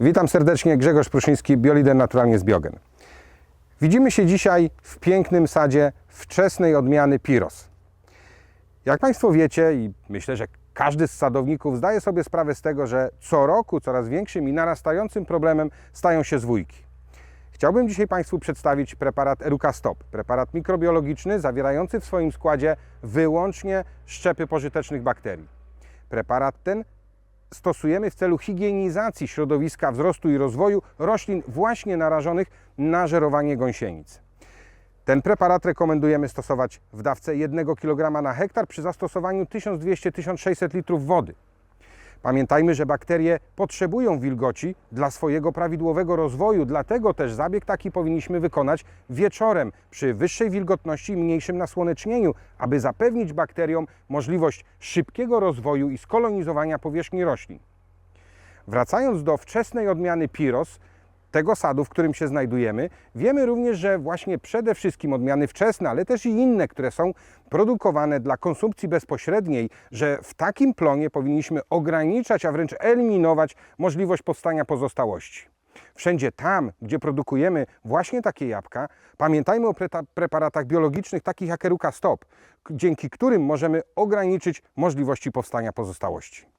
Witam serdecznie, Grzegorz Pruszyński, biolider naturalnie z Biogen. Widzimy się dzisiaj w pięknym sadzie wczesnej odmiany Piros. Jak Państwo wiecie i myślę, że każdy z sadowników zdaje sobie sprawę z tego, że co roku coraz większym i narastającym problemem stają się zwójki. Chciałbym dzisiaj Państwu przedstawić preparat Eruka Stop, preparat mikrobiologiczny zawierający w swoim składzie wyłącznie szczepy pożytecznych bakterii. Preparat ten stosujemy w celu higienizacji środowiska wzrostu i rozwoju roślin właśnie narażonych na żerowanie gąsienic. Ten preparat rekomendujemy stosować w dawce 1 kg na hektar przy zastosowaniu 1200-1600 litrów wody. Pamiętajmy, że bakterie potrzebują wilgoci dla swojego prawidłowego rozwoju, dlatego też zabieg taki powinniśmy wykonać wieczorem przy wyższej wilgotności i mniejszym nasłonecznieniu, aby zapewnić bakteriom możliwość szybkiego rozwoju i skolonizowania powierzchni roślin. Wracając do wczesnej odmiany Piros, tego sadu, w którym się znajdujemy, wiemy również, że właśnie przede wszystkim odmiany wczesne, ale też i inne, które są produkowane dla konsumpcji bezpośredniej, że w takim plonie powinniśmy ograniczać, a wręcz eliminować możliwość powstania pozostałości. Wszędzie tam, gdzie produkujemy właśnie takie jabłka, pamiętajmy o preparatach biologicznych takich jak Eruka Stop, dzięki którym możemy ograniczyć możliwości powstania pozostałości.